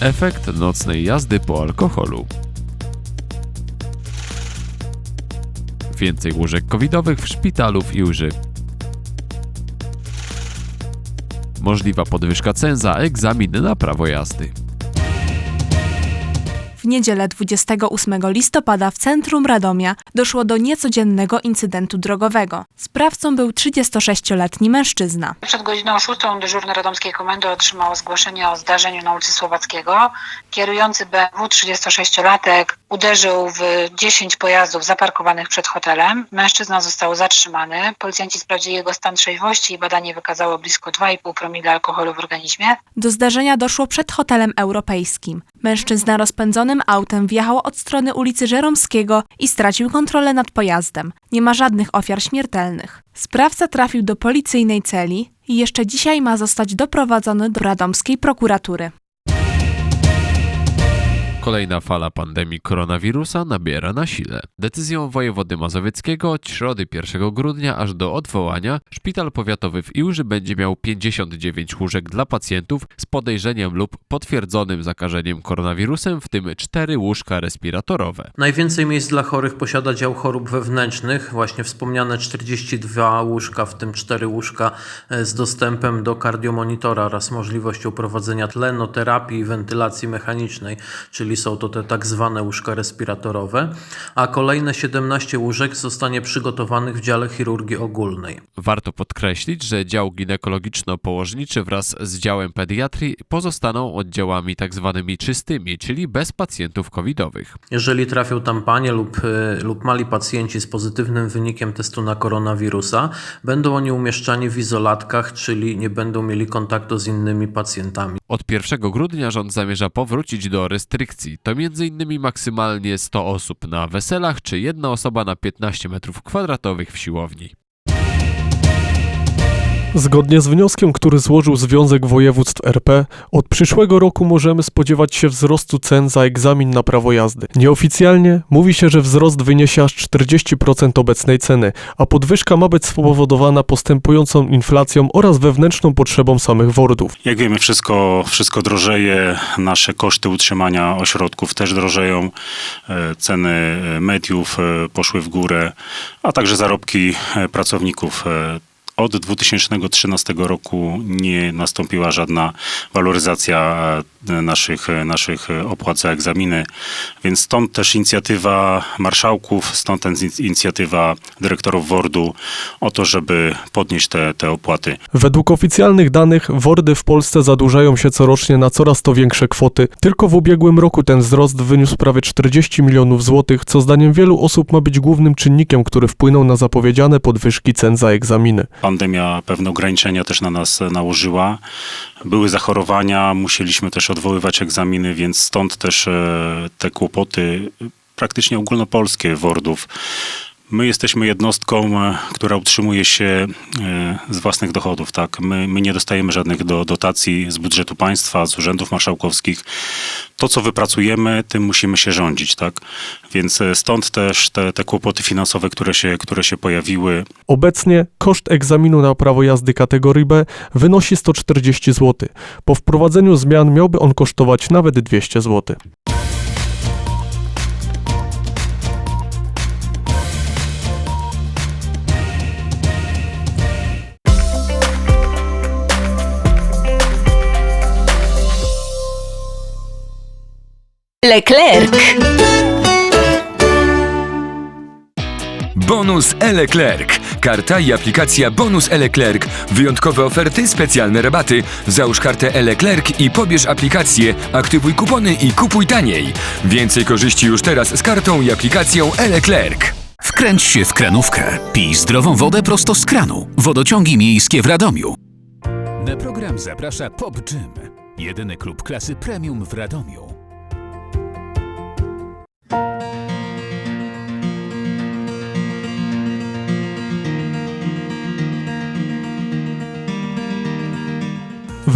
Efekt nocnej jazdy po alkoholu. Więcej łóżek covidowych w szpitalu w Iłży. Możliwa podwyżka cen za egzamin na prawo jazdy. W niedzielę 28 listopada w centrum Radomia doszło do niecodziennego incydentu drogowego. Sprawcą był 36-letni mężczyzna. Przed godziną 6 dyżurny radomskiej komendy otrzymał zgłoszenie o zdarzeniu na ulicy Słowackiego. Kierujący BMW 36-latek uderzył w 10 pojazdów zaparkowanych przed hotelem. Mężczyzna został zatrzymany. Policjanci sprawdzili jego stan trzeźwości i badanie wykazało blisko 2,5 promila alkoholu w organizmie. Do zdarzenia doszło przed hotelem europejskim. Mężczyzna rozpędzonym autem wjechał od strony ulicy Żeromskiego i stracił kontrolę nad pojazdem. Nie ma żadnych ofiar śmiertelnych. Sprawca trafił do policyjnej celi i jeszcze dzisiaj ma zostać doprowadzony do radomskiej prokuratury. Kolejna fala pandemii koronawirusa nabiera na sile. Decyzją wojewody mazowieckiego od środy 1 grudnia aż do odwołania szpital powiatowy w Iłży będzie miał 59 łóżek dla pacjentów z podejrzeniem lub potwierdzonym zakażeniem koronawirusem, w tym 4 łóżka respiratorowe. Najwięcej miejsc dla chorych posiada dział chorób wewnętrznych, właśnie wspomniane 42 łóżka, w tym 4 łóżka e, z dostępem do kardiomonitora oraz możliwością prowadzenia tlenoterapii i wentylacji mechanicznej, czyli są to te tak zwane łóżka respiratorowe, a kolejne 17 łóżek zostanie przygotowanych w dziale chirurgii ogólnej. Warto podkreślić, że dział ginekologiczno-położniczy wraz z działem pediatrii pozostaną oddziałami tak zwanymi czystymi, czyli bez pacjentów covidowych. Jeżeli trafią tam panie lub, y, lub mali pacjenci z pozytywnym wynikiem testu na koronawirusa, będą oni umieszczani w izolatkach, czyli nie będą mieli kontaktu z innymi pacjentami. Od 1 grudnia rząd zamierza powrócić do restrykcji. To m.in. maksymalnie 100 osób na weselach, czy jedna osoba na 15 m2 w siłowni. Zgodnie z wnioskiem, który złożył Związek Województw RP, od przyszłego roku możemy spodziewać się wzrostu cen za egzamin na prawo jazdy. Nieoficjalnie mówi się, że wzrost wyniesie aż 40% obecnej ceny, a podwyżka ma być spowodowana postępującą inflacją oraz wewnętrzną potrzebą samych wordów. Jak wiemy, wszystko, wszystko drożeje, nasze koszty utrzymania ośrodków też drożeją, e, ceny e, mediów e, poszły w górę, a także zarobki pracowników. Od 2013 roku nie nastąpiła żadna waloryzacja e, naszych, e, naszych e, opłat za egzaminy, więc stąd też inicjatywa marszałków, stąd inicjatywa dyrektorów WORD-u o to, żeby podnieść te, te opłaty. Według oficjalnych danych WORDy w Polsce zadłużają się corocznie na coraz to większe kwoty. Tylko w ubiegłym roku ten wzrost wyniósł prawie 40 milionów złotych, co zdaniem wielu osób ma być głównym czynnikiem, który wpłynął na zapowiedziane podwyżki cen za egzaminy. Pandemia pewne ograniczenia też na nas nałożyła. Były zachorowania, musieliśmy też odwoływać egzaminy, więc stąd też e, te kłopoty praktycznie ogólnopolskie WORDów. My jesteśmy jednostką, e, która utrzymuje się e, z własnych dochodów. Tak? My, my nie dostajemy żadnych do, dotacji z budżetu państwa, z urzędów marszałkowskich. To, co wypracujemy, tym musimy się rządzić. Tak? Więc e, stąd też te, te kłopoty finansowe, które się, które się pojawiły. Obecnie koszt egzaminu na prawo jazdy kategorii B wynosi 140 zł. Po wprowadzeniu zmian miałby on kosztować nawet 200 zł. Leclerc. Bonus Eleclerc. Karta i aplikacja Bonus Eleclerc. Wyjątkowe oferty, specjalne rabaty. Załóż kartę Eleclerc i pobierz aplikację. Aktywuj kupony i kupuj taniej. Więcej korzyści już teraz z kartą i aplikacją Eleclerc. Wkręć się w kranówkę. Pij zdrową wodę prosto z kranu. Wodociągi miejskie w Radomiu. Na program zaprasza Pop Gym. Jedyny klub klasy premium w Radomiu.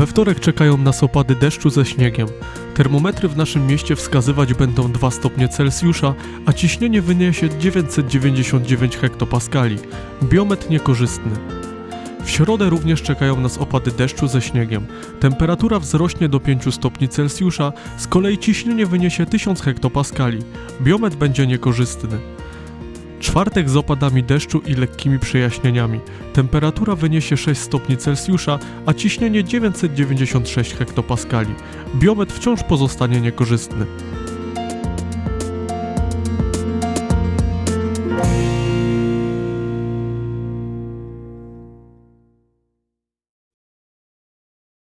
We wtorek czekają nas opady deszczu ze śniegiem. Termometry w naszym mieście wskazywać będą 2 stopnie Celsjusza, a ciśnienie wyniesie 999 hektopaskali. Biometr niekorzystny. W środę również czekają nas opady deszczu ze śniegiem. Temperatura wzrośnie do 5 stopni Celsjusza, z kolei ciśnienie wyniesie 1000 hektopaskali. Biometr będzie niekorzystny. Czwartek z opadami deszczu i lekkimi przejaśnieniami. Temperatura wyniesie 6 stopni Celsjusza, a ciśnienie 996 hektopaskali. Biometr wciąż pozostanie niekorzystny.